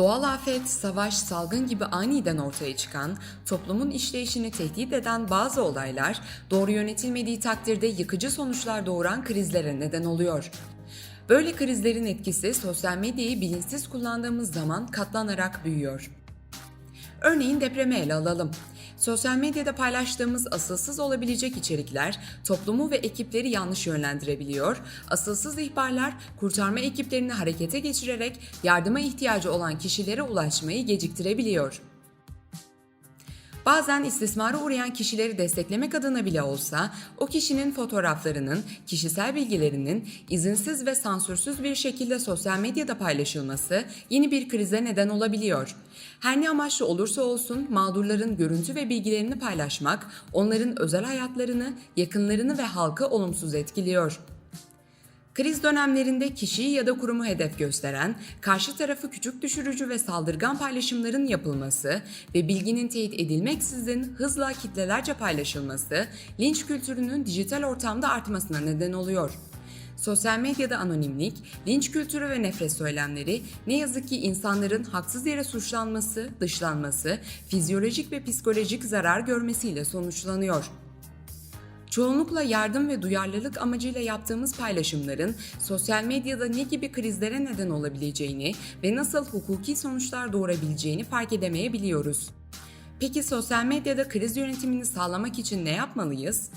Doğal afet, savaş, salgın gibi aniden ortaya çıkan, toplumun işleyişini tehdit eden bazı olaylar, doğru yönetilmediği takdirde yıkıcı sonuçlar doğuran krizlere neden oluyor. Böyle krizlerin etkisi sosyal medyayı bilinçsiz kullandığımız zaman katlanarak büyüyor. Örneğin depremi ele alalım. Sosyal medyada paylaştığımız asılsız olabilecek içerikler toplumu ve ekipleri yanlış yönlendirebiliyor. Asılsız ihbarlar kurtarma ekiplerini harekete geçirerek yardıma ihtiyacı olan kişilere ulaşmayı geciktirebiliyor. Bazen istismara uğrayan kişileri desteklemek adına bile olsa o kişinin fotoğraflarının, kişisel bilgilerinin izinsiz ve sansürsüz bir şekilde sosyal medyada paylaşılması yeni bir krize neden olabiliyor. Her ne amaçlı olursa olsun mağdurların görüntü ve bilgilerini paylaşmak onların özel hayatlarını, yakınlarını ve halkı olumsuz etkiliyor. Kriz dönemlerinde kişiyi ya da kurumu hedef gösteren, karşı tarafı küçük düşürücü ve saldırgan paylaşımların yapılması ve bilginin teyit edilmeksizin hızla kitlelerce paylaşılması, linç kültürünün dijital ortamda artmasına neden oluyor. Sosyal medyada anonimlik, linç kültürü ve nefret söylemleri ne yazık ki insanların haksız yere suçlanması, dışlanması, fizyolojik ve psikolojik zarar görmesiyle sonuçlanıyor. Çoğunlukla yardım ve duyarlılık amacıyla yaptığımız paylaşımların sosyal medyada ne gibi krizlere neden olabileceğini ve nasıl hukuki sonuçlar doğurabileceğini fark edemeyebiliyoruz. Peki sosyal medyada kriz yönetimini sağlamak için ne yapmalıyız?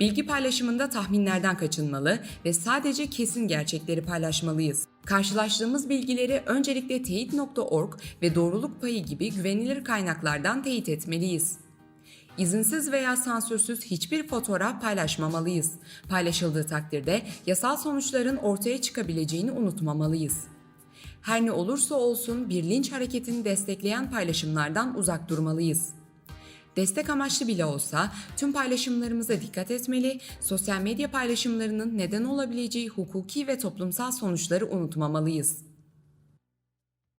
Bilgi paylaşımında tahminlerden kaçınmalı ve sadece kesin gerçekleri paylaşmalıyız. Karşılaştığımız bilgileri öncelikle teyit.org ve doğruluk payı gibi güvenilir kaynaklardan teyit etmeliyiz. İzinsiz veya sansürsüz hiçbir fotoğraf paylaşmamalıyız. Paylaşıldığı takdirde yasal sonuçların ortaya çıkabileceğini unutmamalıyız. Her ne olursa olsun bir linç hareketini destekleyen paylaşımlardan uzak durmalıyız. Destek amaçlı bile olsa tüm paylaşımlarımıza dikkat etmeli, sosyal medya paylaşımlarının neden olabileceği hukuki ve toplumsal sonuçları unutmamalıyız.